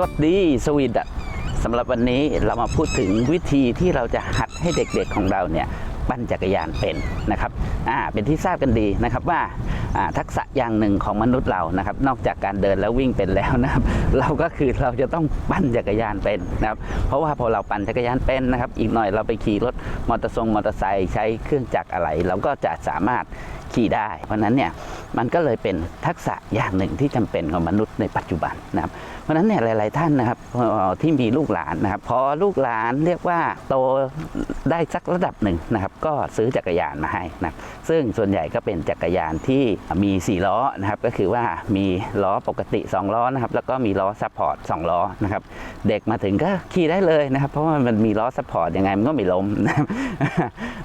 สวัสดีสวีดัสำหรับวันนี้เรามาพูดถึงวิธีที่เราจะหัดให้เด็กๆของเราเนี่ยปั่นจักรยานเป็นนะครับอ่าเป็นที่ทราบกันดีนะครับว่าอ่าทักษะอย่างหนึ่งของมนุษย์เรานะครับ นอกจากการเดินแล้ววิ่งเป็นแล้วนะครับ เราก็คือเราจะต้องปั่นจักรยานเป็นนะครับ เพราะว่าพอเราปั่นจักรยานเป็นนะครับ อีกหน่อยเราไปขี่รถมอเตอร์ทรงมอเตอร์ไซค์ใช้เครื่องจักรอะไร เราก็จะสามารถ ขี่ได้ เพราะนั้นเนี่ยมันก็เลยเป็นทักษะอย่างหนึ่งที่จำเป็นของมนุษย์ในปัจจุบันนะครับเพราะนั้นเนี่ยหลาย ๆ ท่านนะครับที่มีลูกหลานนะครับพอลูกหลานเรียกว่าโตได้สักระดับหนึ่งนะครับ ก็ซื้อจักรยานมาให้นะครับซึ่งส่วนใหญ่ก็เป็นจักรยานที่มี4ล้อนะครับก็คือว่ามีล้อปกติ 2 ล้อนะครับแล้วก็มีล้อซัพพอร์ต2ล้อนะครับเด็กมาถึงก็ขี่ได้เลยนะครับ เพราะว่ามันมีล้อซัพพอร์ตยังไงมันก็ไม่ล้มนะครับ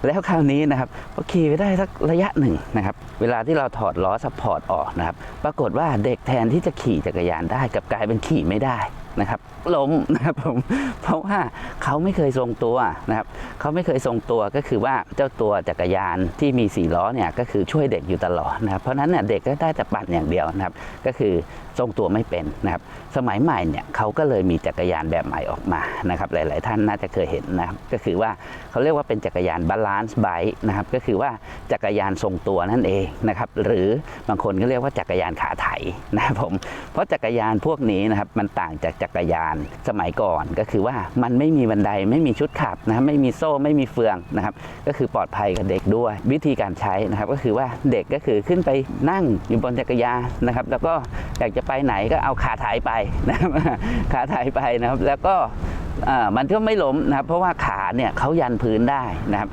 แล้วคราวนี้นะครับพอขี่ไปได้สักระยะหนึ่งนะครับ เวลาที่เราถอดล้อซัพพอร์ตออกนะครับ ปรากฏว่าเด็กแทนที่จะขี่จักรยานได้กับกลายเป็นขี่ไม่ได้นะครับล้มนะครับผมเพราะว่าเขาไม่เคยทรงตัวนะครับ เขาไม่เคยทรงตัวก็คือว่าเจ้าตัวจักรยานที่มีสี่ล้อเนี่ยก็คือช่วยเด็กอยู่ตลอดนะครับเพราะนั้นเนี่ยเด็กก็ได้แต่ปั่นอย่างเดียวนะครับก็คือทรงตัวไม่เป็นนะครับสมัยใหม่เนี่ยเขาก็เลยมีจักรยานแบบใหม่ออกมานะครับหลาย ๆ ท่านน่าจะเคยเห็นนะครับก็คือว่าเขาเรียกว่าเป็นจักรยานบาลานซ์ไบค์นะครับก็คือว่าจักรยานทรงตัวนั่นเองนะครับหรือบางคนก็เรียกว่าจักรยานขาไถนะครับผมเพราะจักรยานพวกนี้นะครับมันต่างจากจักรยานสมัยก่อนก็คือว่ามันไม่มีบันไดไม่มีชุดขับนะครับไม่มีโซ่ไม่มีเฟืองนะครับก็คือปลอดภัยกับเด็กด้วย วิธีการใช้นะครับก็คือว่าเด็กก็คือขึ้นไปนั่งอยู่บนจักรยานนะครับ แล้วก็อยากจะไปไหนก็เอาขาถ่ายไปนะครับขาถ่ายไปนะครับ แล้วก็มันก็ไม่ล้มนะครับ เพราะว่าขาเนี่ยเขายันพื้นได้นะครับ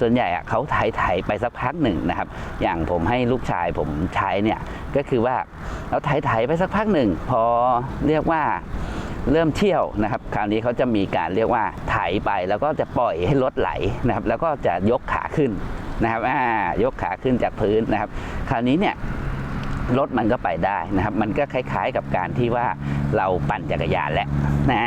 ส่วนใหญ่เขาไถ่ายถ่ายไปสักพักหนึ่งนะครับ อย่างผมให้ลูกชายผมใช้เนี่ยก็คือว่าเราไถ่ายถ่ายไปสักพักหนึ่ง พอเรียกว่า เริ่มเที่ยวนะครับ คราวนี้เขาจะมีการเรียกว่าไถไปแล้วก็จะปล่อยให้รถไหลนะครับ แล้วก็จะยกขาขึ้นนะครับอ่ายกขาขึ้นจากพื้นนะครับ คราวนี้เนี่ยรถมันก็ไปได้นะครับ มันก็คล้ายๆกับการที่ว่าเราปั่นจักรยานแหละนะ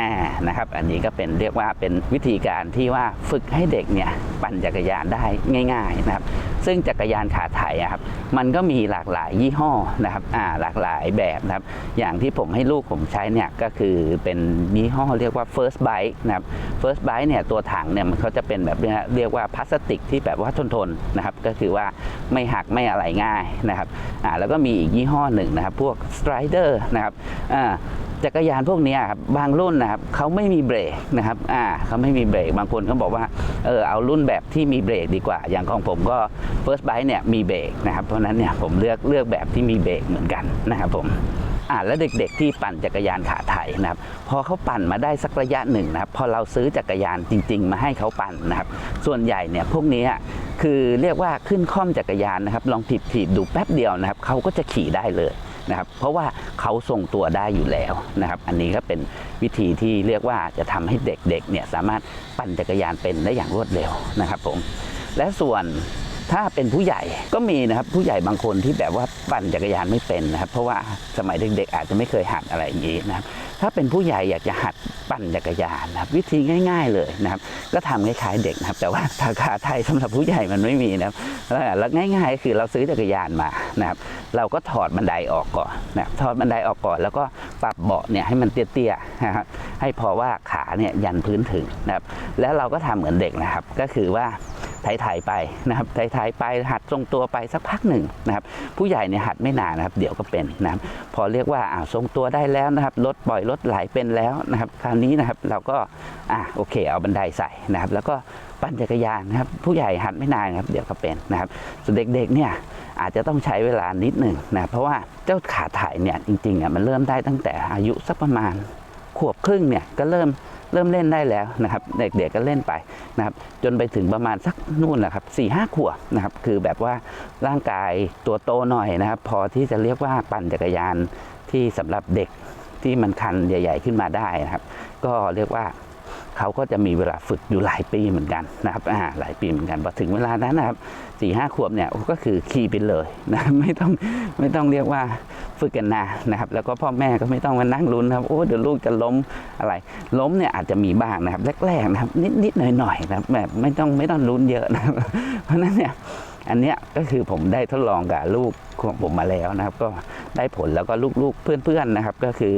นะครับ อันนี้ก็เป็นเรียกว่าเป็นวิธีการที่ว่าฝึกให้เด็กเนี่ยปั่นจักรยานได้ง่าย ๆนะครับ ซึ่งจักรยานขาไถอะครับมันก็มีหลากหลายยี่ห้อนะครับอ่าหลากหลายแบบนะครับ อย่างที่ผมให้ลูกผมใช้เนี่ยก็คือเป็นยี่ห้อเรียกว่า first bite นะครับ first bite เนี่ยตัวถังเนี่ยมันเขาจะเป็นแบบเรียกว่าพลาสติกที่แบบว่าทนทนๆนะครับ ก็คือว่าไม่หักไม่อะไรง่ายนะครับอ่าแล้วก็มีอีกยี่ห้อหนึ่งนะครับ พวก strider นะครับอ่า จักรยานพวกนี้ครับบางรุ่นนะครับเขาไม่มีเบรกนะครับอ่าเขาไม่มีเบรกบางคนก็บอกว่าเออเอารุ่นแบบที่มีเบรกดีกว่า อย่างของผมก็ First Bike เนี่ยมีเบรกนะครับเพราะนั้นเนี่ยผมเลือกเลือกแบบที่มีเบรกเหมือนกันนะครับผมอ่าแล้วเด็กๆที่ปั่นจักรยานขาไถนะครับพอเขาปั่นมาได้สักระยะหนึ่งนะครับพอเราซื้อจักรยานจริง ๆ มาให้เขาปั่นนะครับส่วนใหญ่เนี่ยพวกนี้คือเรียกว่าขึ้นคล่อมจักรยานนะครับลองถีบๆดูแป๊บเดียวนะครับเขาก็จะขี่ได้เลย นะครับเพราะว่าเขาทรงตัวได้อยู่แล้วนะครับอันนี้ก็เป็นวิธีที่เรียกว่าจะทำให้เด็กๆเนี่ยสามารถปั่นจักรยานเป็นได้อย่างรวดเร็วนะครับผมและส่วนถ้าเป็นผู้ใหญ่ก็มีนะครับผู้ใหญ่บางคนที่แบบว่าปั่นจักรยานไม่เป็นนะครับ เพราะว่าสมัยเด็กๆอาจจะไม่เคยหัดอะไรอย่างนี้นะครับ ถ้าเป็นผู้ใหญ่อยากจะหัดปั่นจักรยานนะครับวิธีง่าย ๆเลยนะครับ ก็ทำคล้ายๆเด็กนะครับ แต่ว่าราคาไทยสำหรับผู้ใหญ่มันไม่มีนะครับแล้วง่ายๆคือเราซื้อจักรยานมานะครับเราก็ถอดบันไดออกก่อนนะครับถอดบันไดออกก่อน แล้วก็ปรับเบาะเนี่ยให้มันเตี้ยๆนะครับให้พอว่าขาเนี่ยยันพื้นถึงนะครับแล้วเราก็ทำเหมือนเด็กนะครับ ก็คือว่า ถ่ายๆไปนะครับถ่ายๆไปหัดทรงตัวไปสักพักหนึ่งนะครับผู้ใหญ่เนี่ยหัดไม่นานนะครับ เดี๋ยวก็เป็นนะครับพอเรียกว่าอ่าทรงตัวได้แล้วนะครับรถปล่อยรถไหลเป็นแล้วนะครับ คราวนี้นะครับเราก็อ่าโอเค เอาบันไดใส่นะครับ แล้วก็ปั่นจักรยานนะครับ ผู้ใหญ่หัดไม่นานครับ เดี๋ยวก็เป็นนะครับส่วนเด็กๆเนี่ยอาจจะต้องใช้เวลานิดหนึ่งนะเพราะว่าเจ้าขาถ่ายเนี่ยจริงๆอะมันเริ่มได้ตั้งแต่อายุสักประมาณขวบครึ่งเนี่ยก็เริ่ม เริ่มเล่นได้แล้วนะครับ เด็กๆก็เล่นไปนะครับ จนไปถึงประมาณสักนู่นแหละครับสี่ห้าขวบนะครับ คือแบบว่าร่างกายตัวโตหน่อยนะครับ พอที่จะเรียกว่าปั่นจักรยานที่สำหรับเด็กที่มันคันใหญ่ ๆ ขึ้นมาได้นะครับ ก็เรียกว่า เขาก็จะมีเวลาฝึกอยู่หลายปีเหมือนกันนะครับอ่าหลายปีเหมือนกันพอถึงเวลานั้นนะครับสี่ห้าขวบเนี่ยก็คือขี่ไปเลยนะไม่ต้องไม่ต้องเรียกว่าฝึกกันนานะครับ แล้วก็พ่อแม่ก็ไม่ต้องมานั่งลุ้นนะครับโอ้เดี๋ยวลูกจะล้มอะไร ล้มเนี่ยอาจจะมีบ้างนะครับแรกๆนะครับนิดนิดๆหน่อยหน่อยๆนะครับแบบไม่ต้องไม่ต้องลุ้นเยอะนะเพราะฉะนั้นเนี่ยอันเนี้ยก็คือผมได้ทดลองกับลูกของผมมาแล้วนะครับ ก็ได้ผลแล้วก็ลูกๆเพื่อนๆนะครับ ก็คือ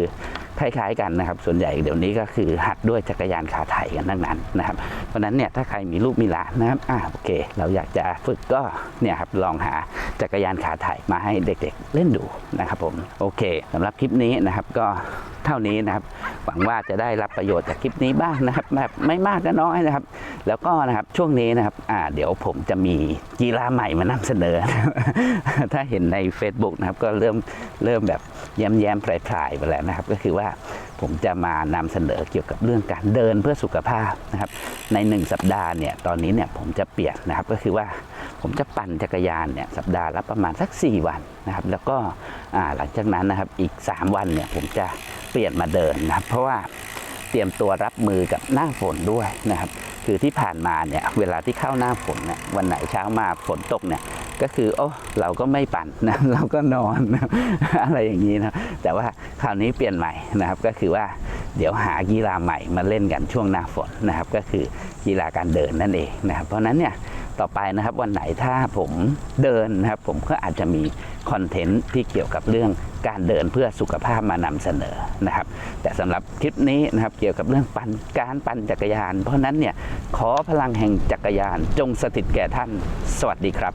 คล้ายๆกันนะครับ ส่วนใหญ่เดี๋ยวนี้ก็คือหัดด้วยจักรยานขาไถกันทั้งนั้นนะครับ เพราะนั้นเนี่ยถ้าใครมีลูกมีหลานนะครับอ่าโอเค เราอยากจะฝึกก็เนี่ยครับลองหาจักรยานขาไถมาให้เด็กๆเล่นดูนะครับผมโอเคสำหรับคลิปนี้นะครับก็ เท่านี้นะครับ หวังว่าจะได้รับประโยชน์จากคลิปนี้บ้างนะครับแบบไม่มากก็น้อยนะครับ แล้วก็นะครับช่วงนี้นะครับอ่าเดี๋ยวผมจะมีกีฬาใหม่มานำเสนอ ถ้าเห็นใน Facebook นะครับก็เริ่มเริ่มแบบแย้มแย้มๆพลายๆไปแล้วนะครับ ก็คือว่าผมจะมานำเสนอเกี่ยวกับเรื่องการเดินเพื่อสุขภาพนะครับ ในหนึ่งสัปดาห์เนี่ยตอนนี้เนี่ยผมจะเปลี่ยนนะครับก็คือว่าผมจะปั่นจักรยานเนี่ยสัปดาห์ละประมาณสัก 4 วันนะครับ แล้วก็หลังจากนั้นนะครับอีก 3 วันเนี่ยผมจะ เปลี่ยนมาเดินนะครับ เพราะว่าเตรียมตัวรับมือกับหน้าฝนด้วยนะครับ คือที่ผ่านมาเนี่ยเวลาที่เข้าหน้าฝนเนี่ยวันไหนเช้ามาฝนตกเนี่ยก็คือโอ้เราก็ไม่ปั่นนะเราก็นอนนะอะไรอย่างนี้นะแต่ว่าคราวนี้เปลี่ยนใหม่นะครับ ก็คือว่าเดี๋ยวหากีฬาใหม่มาเล่นกันช่วงหน้าฝนนะครับ ก็คือกีฬาการเดินนั่นเองนะครับ เพราะฉะนั้นเนี่ย ต่อไปนะครับ วันไหนถ้าผมเดินนะครับ ผมก็อาจจะมีคอนเทนต์ที่เกี่ยวกับเรื่องการเดินเพื่อสุขภาพมานำเสนอนะครับ แต่สำหรับคลิปนี้นะครับเกี่ยวกับเรื่องปั่นการปั่นจักรยาน เพราะนั้นเนี่ยขอพลังแห่งจักรยานจงสถิตแก่ท่าน สวัสดีครับ